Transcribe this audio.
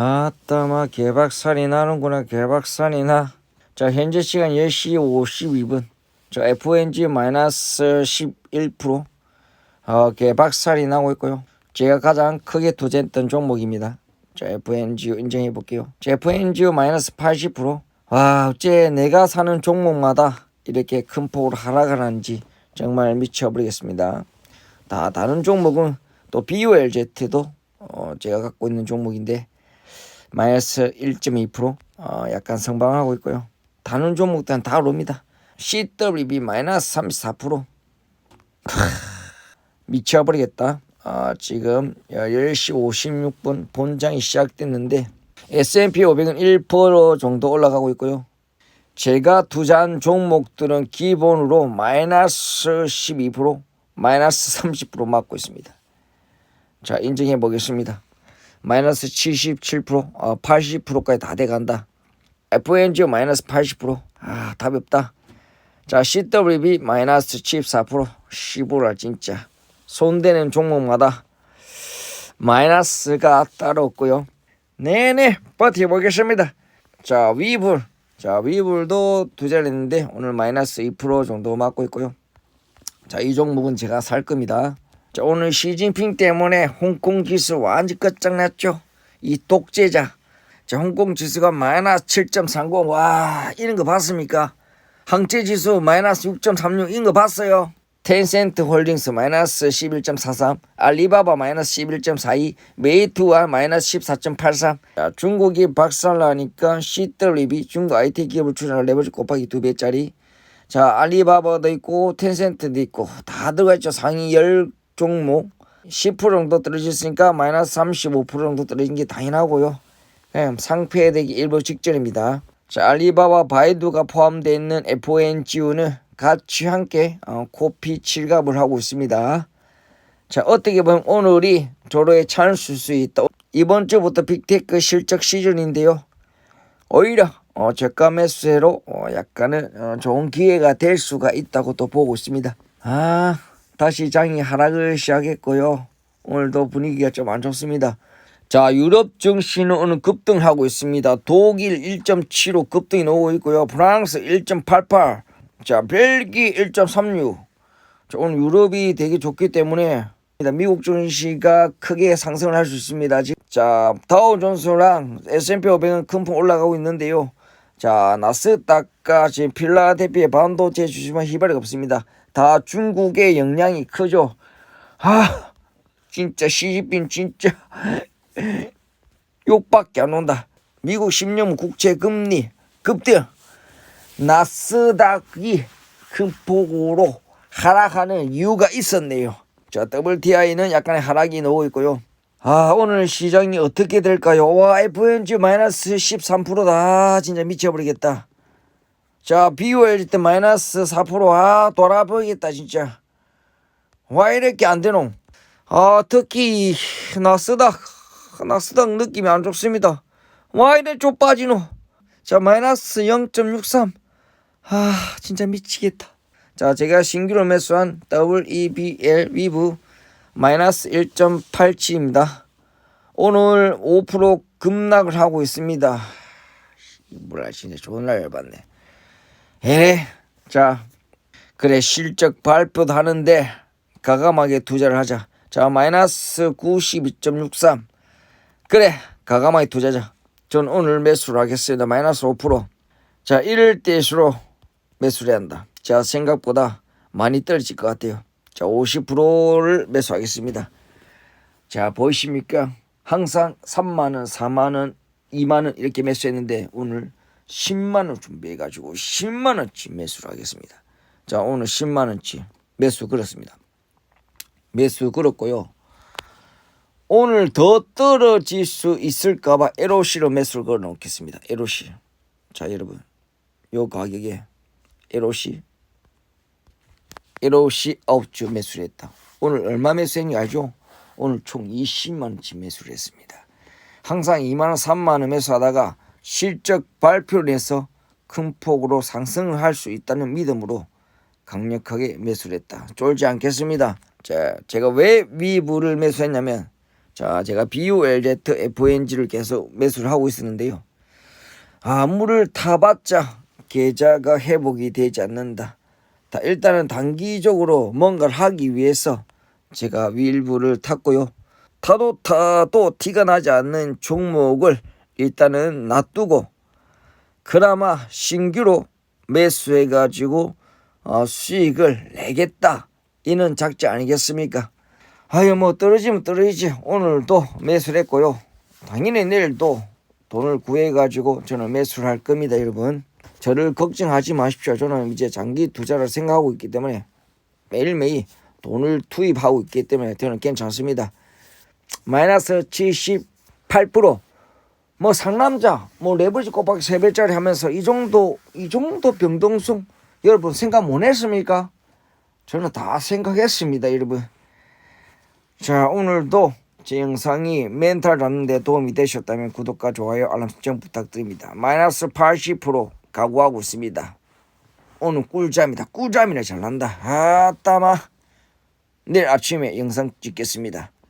아따마 개박살이 나는구나 개박살이 나. 자 현재 시간 10시 52분. 저 FNG 마이너스 11% 어, 개박살이 나고 있고요. 제가 가장 크게 투자했던 종목입니다. 자 FNG 인정해 볼게요. 자 FNG 마이너스 80%. 와 어째 내가 사는 종목마다 이렇게 큰 폭으로 하락을 하는지 정말 미쳐버리겠습니다. 다 다른 종목은 또 BOLZ도 어, 제가 갖고 있는 종목인데 마이너스 1.2% 어, 약간 성방하고 있고요. 다른 종목들은 다 오릅니다. CWB 마이너스 34% 미쳐버리겠다. 아, 지금 10시 56분 본장이 시작됐는데 S&P 500은 1% 정도 올라가고 있고요. 제가 투자한 종목들은 기본으로 마이너스 12% 마이너스 30% 맞고 있습니다. 자 인정해 보겠습니다. 마이너스 77%, 어, 80%까지 다 돼간다. FNG 마이너스 80%, 아 답이 없다. 자 CWB 마이너스 74%, 15라 진짜 손대는 종목마다 마이너스가 따로 없고요. 네네 버텨보겠습니다. 자 위불, 자 위불도 투자를 했는데 오늘 마이너스 2% 정도 맞고 있고요. 자 이 종목은 제가 살 겁니다. 자, 오늘 시진핑 때문에 홍콩 지수 완전 끝장났죠. 이 독재자. 자, 홍콩 지수가 마이너스 7.30. 와, 이런 거 봤습니까? 항체 지수 마이너스 6.36. 이런 거 봤어요? 텐센트 홀딩스 마이너스 11.43. 알리바바 마이너스 11.42. 메이투와 마이너스 14.83. 자, 중국이 박살나니까 CWB 중국 IT 기업을 추천할 레버지 곱하기 두 배짜리. 자, 알리바바도 있고 텐센트도 있고 다 들어가 있죠. 상위 10 종목 10% 정도 떨어졌으니까 마이너스 35% 정도 떨어진 게 당연하고요. 예, 상폐 되기 일부 직전입니다. 자, 알리바바 바이두가 포함되어 있는 FONGU는 같이 함께 어, 코피 칠갑을 하고 있습니다. 자, 어떻게 보면 오늘이 조로의 찬스 수 있다. 이번 주부터 빅테크 실적 시즌인데요. 오히려 어, 저가 매수세로 어, 약간은 어, 좋은 기회가 될 수가 있다고 또 보고 있습니다. 아, 다시 장이 하락을 시작했고요. 오늘도 분위기가 좀 안 좋습니다. 자, 유럽 증시는 오늘 급등하고 있습니다. 독일 1.75 급등이 나오고 있고요. 프랑스 1.88. 자, 벨기 1.36. 자, 오늘 유럽이 되게 좋기 때문에 미국 증시가 크게 상승을 할 수 있습니다. 지- 자, 다우존스랑 S&P 500은 큰 폭 올라가고 있는데요. 자, 나스닥과 지금 필라델피아 반도체 주식만 희발이 없습니다. 다 중국의 영향이 크죠. 아, 진짜 시진핑 진짜 욕밖에 안 온다. 미국 10년 국채 금리 급등. 나스닥이 큰 폭으로 하락하는 이유가 있었네요. 자, WTI는 약간의 하락이 나오고 있고요. 아, 오늘 시장이 어떻게 될까요? 와, FNG 마이너스 13%다. 진짜 미쳐버리겠다. 자, BOL 때 마이너스 4%. 아, 돌아버리겠다, 진짜. 와, 이렇게 안 되노? 아, 특히, 나스닥. 나스닥 느낌이 안 좋습니다. 와, 이래 좀 빠지노? 자, 마이너스 0.63. 아, 진짜 미치겠다. 자, 제가 신규로 매수한 WEBL 위브 마이너스 1.87입니다. 오늘 5% 급락을 하고 있습니다. 뭐라 진짜 좋은 날 열받네. 에, 자, 그래 실적 발표도 하는데 가감하게 투자를 하자. 자, 마이너스 92.63. 그래, 가감하게 투자자. 전 오늘 매수를 하겠습니다. 마이너스 5%. 자, 이럴 때일수록 매수를 해야 한다. 자, 생각보다 많이 떨어질 것 같아요. 자, 50%를 매수하겠습니다. 자, 보이십니까? 항상 3만원, 4만원, 2만원 이렇게 매수했는데 오늘 10만원 준비해가지고 10만원치 매수를 하겠습니다. 자, 오늘 10만원치 매수 걸었습니다. 매수 걸었고요. 오늘 더 떨어질 수 있을까봐 LOC로 매수를 걸어 놓겠습니다. LOC. 자, 여러분. 요 가격에 LOC LOC 9주 매수를 했다. 오늘 얼마 매수했는지 알죠? 오늘 총 20만 원치 매수를 했습니다. 항상 2만 원, 3만 원 매수하다가 실적 발표를 해서 큰 폭으로 상승을 할 수 있다는 믿음으로 강력하게 매수를 했다. 쫄지 않겠습니다. 자, 제가 왜 위부를 매수했냐면 자, 제가 BULZ FNG를 계속 매수를 하고 있었는데요. 아무를 타봤자 계좌가 회복이 되지 않는다. 다 일단은 단기적으로 뭔가를 하기 위해서 제가 일부를 탔고요. 타도 타도 티가 나지 않는 종목을 일단은 놔두고 그나마 신규로 매수해 가지고 어, 수익을 내겠다 이는 작지 아니겠습니까? 아유 뭐 떨어지면 떨어지지 오늘도 매수를 했고요. 당연히 내일도 돈을 구해 가지고 저는 매수를 할 겁니다, 여러분. 저를 걱정하지 마십시오. 저는 이제 장기 투자를 생각하고 있기 때문에 매일매일 돈을 투입하고 있기 때문에 저는 괜찮습니다. 마이너스 78%. 뭐 상남자 뭐 레버리지 곱하기 세 배짜리 하면서 이 정도 이 정도 병동성 여러분 생각 못 했습니까? 저는 다 생각했습니다, 여러분. 자 오늘도 제 영상이 멘탈 잡는 데 도움이 되셨다면 구독과 좋아요 알람 설정 부탁드립니다. 마이너스 80% 각오하고 있습니다. 오늘 꿀잠이다. 꿀잠이나 잘난다. 아따마 내일 아침에 영상 찍겠습니다.